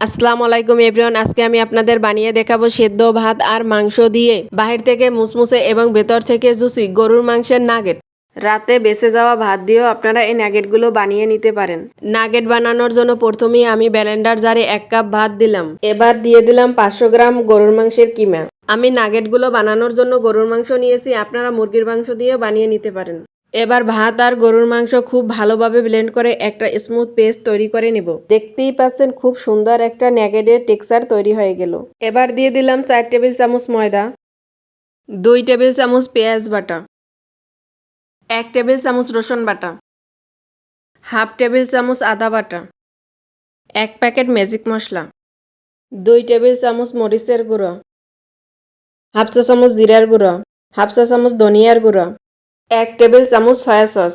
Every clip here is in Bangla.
আসসালামু আলাইকুম এভরিওয়ান আজকে আমি আপনাদের বানিয়ে দেখাবো সেদ্ধ ভাত আর মাংস দিয়ে। বাহির থেকে মুসমুসে এবং ভেতর থেকে জুসি গরুর মাংসের নাগেট। রাতে বেঁচে যাওয়া ভাত দিয়েও আপনারা এই নাগেটগুলো বানিয়ে নিতে পারেন। নাগেট বানানোর জন্য প্রথমেই আমি ব্যালেন্ডার জারে এক কাপ ভাত দিলাম। এবার দিয়ে দিলাম পাঁচশো গ্রাম গরুর মাংসের কিমা। আমি নাগেটগুলো বানানোর জন্য গরুর মাংস নিয়েছি আপনারা মুরগির মাংস দিয়েও বানিয়ে নিতে পারেন। এবার ভাত আর গরুর মাংস খুব ভালোভাবে ব্লেন্ড করে একটা স্মুথ পেস্ট তৈরি করে নেব। দেখতেই পাচ্ছেন খুব সুন্দর একটা ন্যাগেডের টেক্সচার তৈরি হয়ে গেল। এবার দিয়ে দিলাম চার টেবিল চামচ ময়দা, দুই টেবিল চামচ পেঁয়াজ বাটা, এক টেবিল চামচ রসুন বাটা, হাফ টেবিল চামচ আদা বাটা, এক প্যাকেট ম্যাজিক মশলা, দুই টেবিল চামচ মরিচের গুঁড়ো, হাফ চা চামচ জিরার গুঁড়ো, হাফ চা চামচ ধনিয়ার গুঁড়ো এক টেবিল চামচ সয়া সস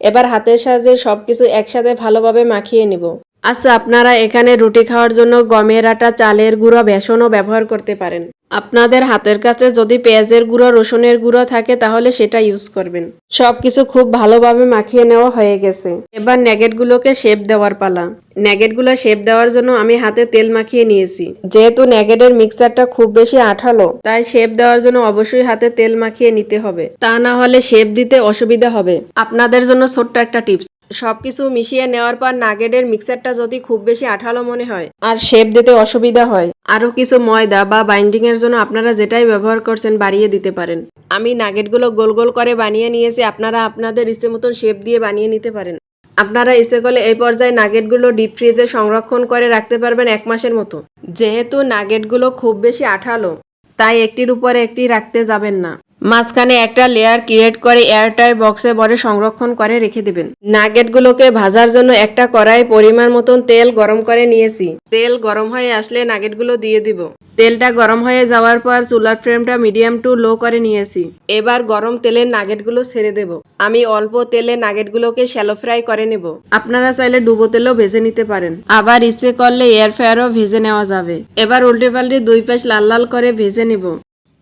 এবার হাতের সাহায্যে সব কিছু একসাথে ভালোভাবে মাখিয়ে নিব। আচ্ছা আপনারা এখানে রুটি খাওয়ার জন্য গমের আটা, চালের গুঁড়ো, বেসনও ব্যবহার করতে পারেন। আপনাদের হাতের কাছে যদি পেঁয়াজের গুঁড়ো, রসুনের গুঁড়ো থাকে, তাহলে সেটা ইউজ করবেন। সব কিছু খুব ভালোভাবে মাখিয়ে নেওয়া হয়ে গেছে। এবার ন্যাগেটগুলোকে শেপ দেওয়ার পালা। ন্যাগেটগুলো শেপ দেওয়ার জন্য আমি হাতে তেল মাখিয়ে নিয়েছি। যেহেতু ন্যাগেটের মিক্সারটা খুব বেশি আঠালো, তাই শেপ দেওয়ার জন্য অবশ্যই হাতে তেল মাখিয়ে নিতে হবে। তা না হলে শেপ দিতে অসুবিধা হবে। আপনাদের জন্য ছোট্ট একটা টিপস। সবকিছু মিশিয়ে নেওয়ার পর নাগেটের মিক্সারটা যদি খুব বেশি আঠালো মনে হয় আর শেপ দিতে অসুবিধা হয়। আরও কিছু ময়দা বা বাইন্ডিং এর জন্য আপনারা যেটাই ব্যবহার করছেন বাড়িয়ে দিতে পারেন। আমি নাগেটগুলো গোল গোল করে বানিয়ে নিয়েছি আপনারা আপনাদের ইচ্ছে মতন শেপ দিয়ে বানিয়ে নিতে পারেন। আপনারা ইচ্ছে করলে এই পর্যায়ে নাগেটগুলো ডিপ ফ্রিজে সংরক্ষণ করে রাখতে পারবেন এক মাসের মতো। যেহেতু নাগেটগুলো খুব বেশি আঠালো তাই একটির উপরে একটি রাখতে যাবেন না। মাঝখানে একটা লেয়ার ক্রিয়েট করে এয়ারটাইট বক্সে ভরে সংরক্ষণ করে রেখে দেবেন। নাগেটগুলোকে ভাজার জন্য একটা কড়াই পরিমাণ মতন তেল গরম করে নিয়েছি। তেল গরম হয়ে আসলে নাগেটগুলো দিয়ে দিব। তেলটা গরম হয়ে যাওয়ার পর চুলার ফ্লেমটা মিডিয়াম টু লো করে নিয়েছি। এবার গরম তেলের নাগেটগুলো ছেড়ে দেব। আমি অল্প তেলে নাগেটগুলোকে শ্যালো ফ্রাই করে নেব। আপনারা চাইলে ডুবো তেলও ভেজে নিতে পারেন। আবার ইচ্ছে করলে এয়ার ফ্রায়ারও ভেজে নেওয়া যাবে। এবার উল্টে পাল্টে দুই পাশ লাল লাল করে ভেজে নেব।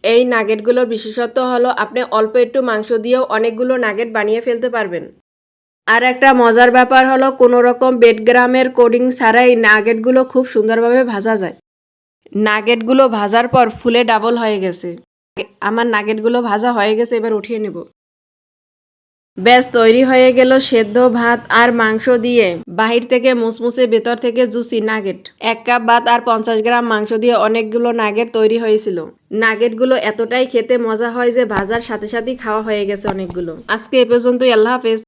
এই নাগেটগুলোর বিশেষত্ব হলো আপনি অল্প একটু মাংস দিয়েও অনেকগুলো নাগেট বানিয়ে ফেলতে পারবেন। আর একটা মজার ব্যাপার হলো কোনো রকম বেডগ্রামের কোডিং ছাড়াই নাগেটগুলো খুব সুন্দরভাবে ভাজা যায়। নাগেটগুলো ভাজার পর ফুলে ডাবল হয়ে গেছে। আমার নাগেটগুলো ভাজা হয়ে গেছে, এবার উঠিয়ে নেব। ব্যাস, তৈরি হয়ে গেল সেদ্ধ ভাত আর মাংস দিয়ে। বাহির থেকে মুসমুসে, ভেতর থেকে জুসি, নাগেট। এক কাপ ভাত আর পঞ্চাশ গ্রাম মাংস দিয়ে অনেকগুলো নাগেট তৈরি হয়েছিল। নাগেটগুলো এতটাই খেতে মজা হয় যে ভাজার সাথে সাথেই খাওয়া হয়ে গেছে অনেকগুলো। আজকে এ পর্যন্তই, আল্লাহ হাফেজ।